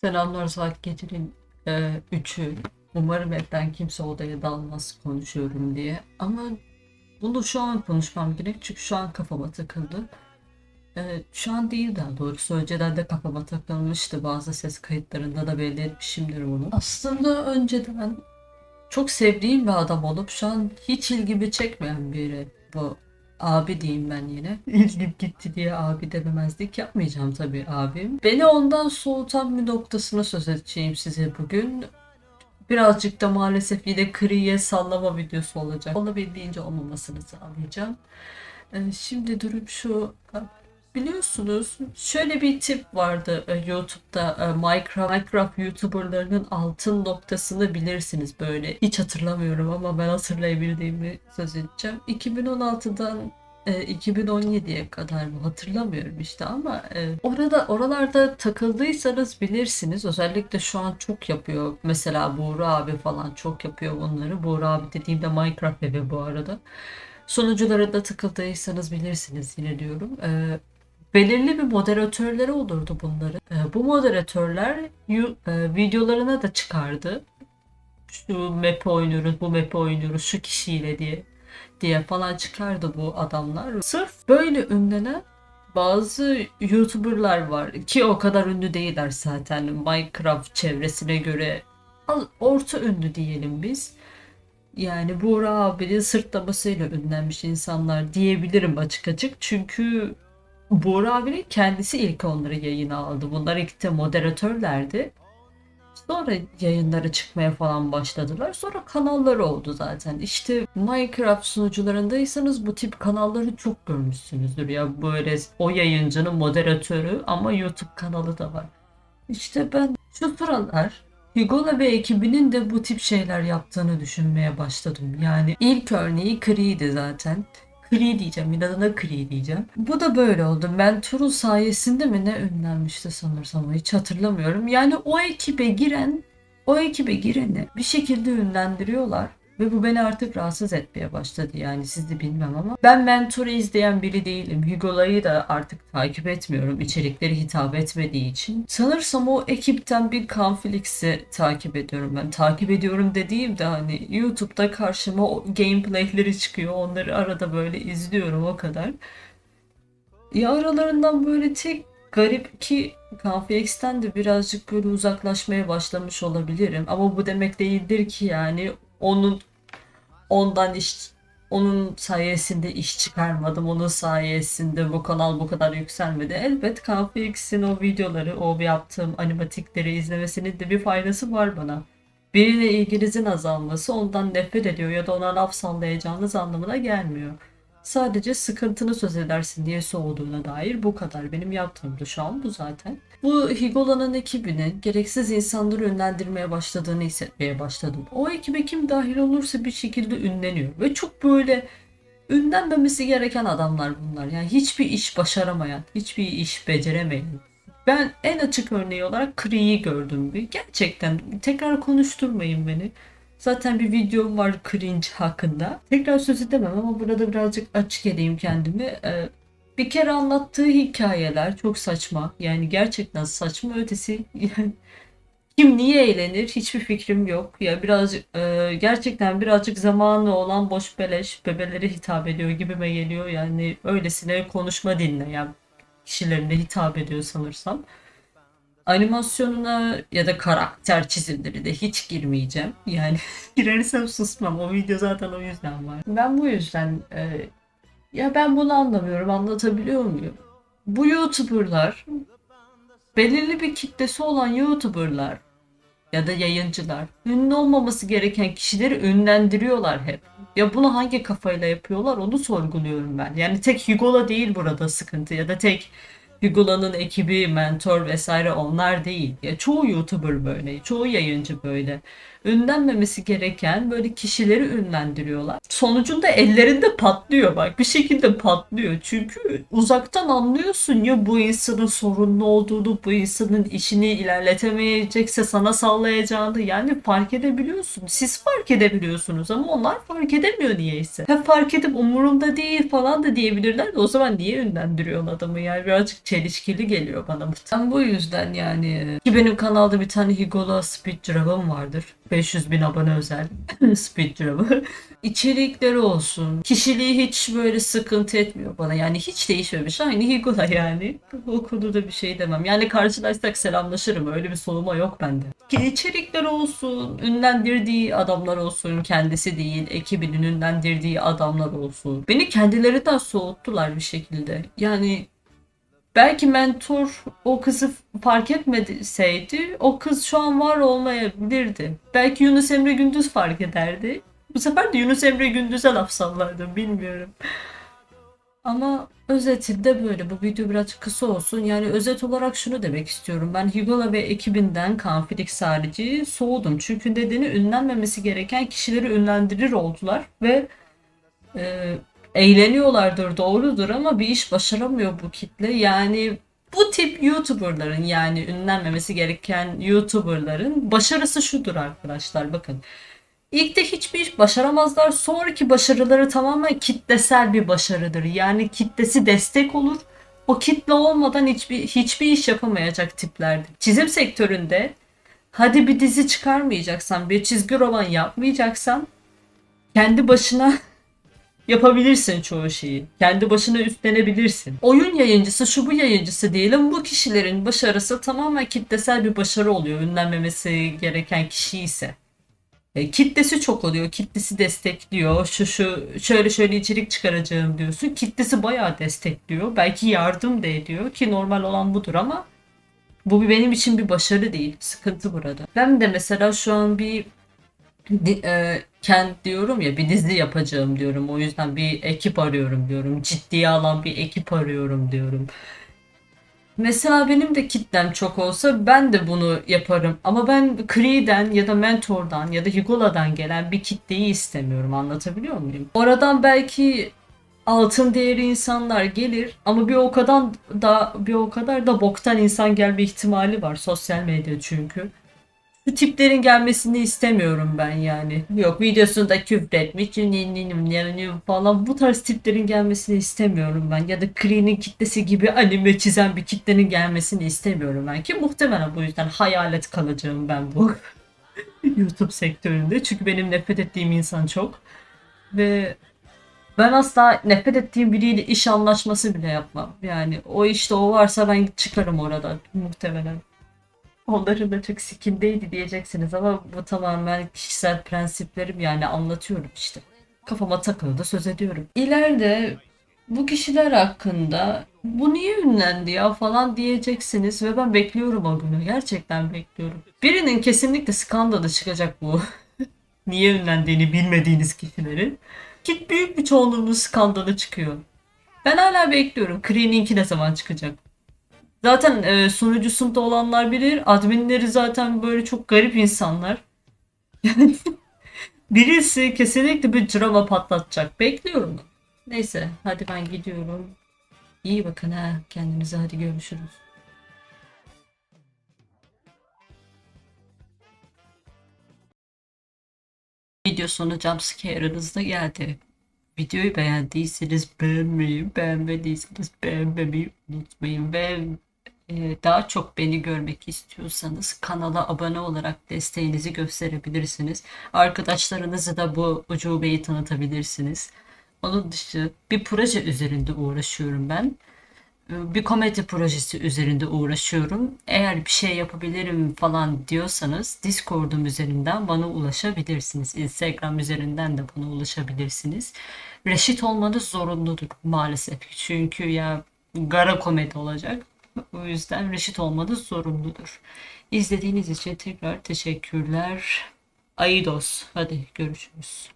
Selamlar saat gecenin e, 3'ü. Umarım hepten kimse odaya dalmaz konuşuyorum diye. Ama bunu şu an konuşmam gerek çünkü şu an kafama takıldı. E, şu an değil daha doğrusu önceden de kafama takılmıştı. Bazı ses kayıtlarında da belli etmişimdir bunu. Aslında önceden çok sevdiğim bir adam olup şu an hiç ilgimi çekmeyen biri bu. Abi diyeyim ben yine. İlgim gitti diye abi dememezlik yapmayacağım tabii abim. Beni ondan soğutan bir noktasına söz edeceğim size bugün. Birazcık da maalesef yine kriye sallama videosu olacak. Olabildiğince olmamasını sağlayacağım. Ee, şimdi durum şu. Biliyorsunuz şöyle bir tip vardı e, YouTube'da e, Minecraft, Minecraft YouTuber'larının altın noktasını bilirsiniz böyle. Hiç hatırlamıyorum ama ben hatırlayabildiğimi söz edeceğim. 2016'dan e, 2017'ye kadar mı hatırlamıyorum işte ama e, orada oralarda takıldıysanız bilirsiniz. Özellikle şu an çok yapıyor. Mesela Buğra abi falan çok yapıyor bunları. Buğra abi dediğimde Minecraft evi bu arada. Sunuculara da takıldıysanız bilirsiniz yine diyorum. E, belirli bir moderatörleri olurdu bunların. E, bu moderatörler yu- e, videolarına da çıkardı. Şu map oynuyoruz, bu map oynuyoruz, şu kişiyle diye diye falan çıkardı bu adamlar. Sırf böyle ünlenen bazı YouTuber'lar var ki o kadar ünlü değiller zaten Minecraft çevresine göre orta ünlü diyelim biz. Yani Buğra abinin sırtlamasıyla ünlenmiş insanlar diyebilirim açık açık. Çünkü Buğra abinin kendisi ilk onları yayına aldı. Bunlar ilk de moderatörlerdi. Sonra yayınlara çıkmaya falan başladılar. Sonra kanalları oldu zaten. İşte Minecraft sunucularındaysanız bu tip kanalları çok görmüşsünüzdür ya. Böyle o yayıncının moderatörü ama YouTube kanalı da var. İşte ben şu sıralar Higola ve ekibinin de bu tip şeyler yaptığını düşünmeye başladım. Yani ilk örneği Kree'di zaten. Kree diyeceğim, inadına Kree diyeceğim. Bu da böyle oldu. Mentor'un sayesinde mi ne ünlenmişti sanırsam hiç hatırlamıyorum. Yani o ekibe giren, o ekibe gireni bir şekilde ünlendiriyorlar. Ve bu beni artık rahatsız etmeye başladı yani siz de bilmem ama. Ben Mentor'u izleyen biri değilim. Hugola'yı da artık takip etmiyorum içerikleri hitap etmediği için. Sanırsam o ekipten bir Canflix'i takip ediyorum ben. Takip ediyorum dediğimde hani YouTube'da karşıma o gameplayleri çıkıyor. Onları arada böyle izliyorum o kadar. Ya aralarından böyle tek garip ki Canflix'ten de birazcık böyle uzaklaşmaya başlamış olabilirim. Ama bu demek değildir ki yani onun ondan iş onun sayesinde iş çıkarmadım. Onun sayesinde bu kanal bu kadar yükselmedi. Elbet Canflix'in o videoları, o yaptığım animatikleri izlemesinin de bir faydası var bana. Birine ilginizin azalması ondan nefret ediyor ya da ona laf sallayacağınız anlamına gelmiyor. Sadece sıkıntını söz edersin diye soğuduğuna dair bu kadar. Benim yaptığım da şu an bu zaten. Bu Higola'nın ekibinin gereksiz insanları ünlendirmeye başladığını hissetmeye başladım. O ekibe kim dahil olursa bir şekilde ünleniyor. Ve çok böyle ünlenmemesi gereken adamlar bunlar. Yani hiçbir iş başaramayan, hiçbir iş beceremeyen. Ben en açık örneği olarak Kree'yi gördüm bir. Gerçekten tekrar konuşturmayın beni. Zaten bir videom var cringe hakkında. Tekrar söz edemem ama burada birazcık açık edeyim kendimi. Ee, bir kere anlattığı hikayeler çok saçma. Yani gerçekten saçma ötesi. Yani kim niye eğlenir hiçbir fikrim yok. Ya birazcık e, gerçekten birazcık zamanı olan boş beleş bebelere hitap ediyor gibime geliyor. Yani öylesine konuşma dinleyen kişilerine hitap ediyor sanırsam. Animasyonuna ya da karakter çizimleri de hiç girmeyeceğim. Yani girersem susmam. O video zaten o yüzden var. Ben bu yüzden e, ya ben bunu anlamıyorum. Anlatabiliyor muyum? Bu YouTuber'lar belirli bir kitlesi olan YouTuber'lar ya da yayıncılar ünlü olmaması gereken kişileri ünlendiriyorlar hep. Ya bunu hangi kafayla yapıyorlar onu sorguluyorum ben. Yani tek Hugo'la değil burada sıkıntı ya da tek Hugola'nın ekibi, mentor vesaire onlar değil. Ya çoğu YouTuber böyle, çoğu yayıncı böyle. Ünlenmemesi gereken böyle kişileri ünlendiriyorlar. Sonucunda ellerinde patlıyor bak. Bir şekilde patlıyor. Çünkü uzaktan anlıyorsun ya bu insanın sorunlu olduğunu, bu insanın işini ilerletemeyecekse sana sallayacağını. Yani fark edebiliyorsun. Siz fark edebiliyorsunuz ama onlar fark edemiyor niyeyse. Hep fark edip umurumda değil falan da diyebilirler de o zaman niye ünlendiriyorsun adamı yani birazcık çelişkili geliyor bana. Ben bu yüzden yani ki benim kanalda bir tane Higola Speed Dragon vardır. 500 bin abone özel Speed Dragon. İçerikleri olsun. Kişiliği hiç böyle sıkıntı etmiyor bana. Yani hiç değişmemiş. Aynı Higola yani. O konuda bir şey demem. Yani karşılaşsak selamlaşırım. Öyle bir soluma yok bende. Ki içerikleri olsun. Ünlendirdiği adamlar olsun. Kendisi değil. Ekibinin ünlendirdiği adamlar olsun. Beni kendilerinden soğuttular bir şekilde. Yani belki mentor o kızı fark etmeseydi o kız şu an var olmayabilirdi. Belki Yunus Emre Gündüz fark ederdi. Bu sefer de Yunus Emre Gündüz'e laf sallardım bilmiyorum. Ama özetinde böyle. Bu video biraz kısa olsun. Yani özet olarak şunu demek istiyorum. Ben Higola ve ekibinden Kaan Felix harici soğudum. Çünkü nedeni ünlenmemesi gereken kişileri ünlendirir oldular. Ve e, eğleniyorlardır doğrudur ama bir iş başaramıyor bu kitle. Yani bu tip YouTuber'ların yani ünlenmemesi gereken YouTuber'ların başarısı şudur arkadaşlar bakın. İlk de hiçbir iş başaramazlar. Sonraki başarıları tamamen kitlesel bir başarıdır. Yani kitlesi destek olur. O kitle olmadan hiçbir hiçbir iş yapamayacak tiplerdir. Çizim sektöründe hadi bir dizi çıkarmayacaksan, bir çizgi roman yapmayacaksan kendi başına yapabilirsin çoğu şeyi. Kendi başına üstlenebilirsin. Oyun yayıncısı, şu bu yayıncısı diyelim bu kişilerin başarısı tamamen kitlesel bir başarı oluyor. Ünlenmemesi gereken kişi ise. E, kitlesi çok oluyor. Kitlesi destekliyor. Şu şu şöyle şöyle içerik çıkaracağım diyorsun. Kitlesi bayağı destekliyor. Belki yardım da ediyor ki normal olan budur ama bu benim için bir başarı değil. Sıkıntı burada. Ben de mesela şu an bir e, kent diyorum ya bir dizi yapacağım diyorum. O yüzden bir ekip arıyorum diyorum. Ciddiye alan bir ekip arıyorum diyorum. Mesela benim de kitlem çok olsa ben de bunu yaparım. Ama ben Cree'den ya da Mentor'dan ya da Higola'dan gelen bir kitleyi istemiyorum. Anlatabiliyor muyum? Oradan belki altın değeri insanlar gelir ama bir o kadar da bir o kadar da boktan insan gelme ihtimali var sosyal medya çünkü. Bu tiplerin gelmesini istemiyorum ben yani. Yok videosunda küfretmiş falan bu tarz tiplerin gelmesini istemiyorum ben. Ya da Kreen'in kitlesi gibi anime çizen bir kitlenin gelmesini istemiyorum ben. Ki muhtemelen bu yüzden hayalet kalacağım ben bu YouTube sektöründe. Çünkü benim nefret ettiğim insan çok. Ve ben asla nefret ettiğim biriyle iş anlaşması bile yapmam. Yani o işte o varsa ben çıkarım oradan muhtemelen. Onların da çok sikindeydi diyeceksiniz ama bu tamamen kişisel prensiplerim yani anlatıyorum işte. Kafama takıldı söz ediyorum. İleride bu kişiler hakkında bu niye ünlendi ya falan diyeceksiniz ve ben bekliyorum o günü. Gerçekten bekliyorum. Birinin kesinlikle skandalı çıkacak bu. niye ünlendiğini bilmediğiniz kişilerin. Ki büyük bir çoğunluğunun skandalı çıkıyor. Ben hala bekliyorum. Kreen'inki ne zaman çıkacak? Zaten e, sunucusunda olanlar bilir. Adminleri zaten böyle çok garip insanlar. Yani birisi kesinlikle bir drama patlatacak. Bekliyorum. Neyse hadi ben gidiyorum. İyi bakın ha kendinize hadi görüşürüz. Video sonu jumpscare'ınız geldi. Videoyu beğendiyseniz beğenmeyi, beğenmediyseniz beğenmemeyi unutmayın ve daha çok beni görmek istiyorsanız kanala abone olarak desteğinizi gösterebilirsiniz. Arkadaşlarınızı da bu ucubeyi tanıtabilirsiniz. Onun dışı bir proje üzerinde uğraşıyorum ben. E, Bir komedi projesi üzerinde uğraşıyorum. Eğer bir şey yapabilirim falan diyorsanız Discord'um üzerinden bana ulaşabilirsiniz. Instagram üzerinden de bana ulaşabilirsiniz. Reşit olmanız zorunludur maalesef. Çünkü ya gara komedi olacak. O yüzden reşit olmanız zorunludur. İzlediğiniz için tekrar teşekkürler. Aidos. Hadi görüşürüz.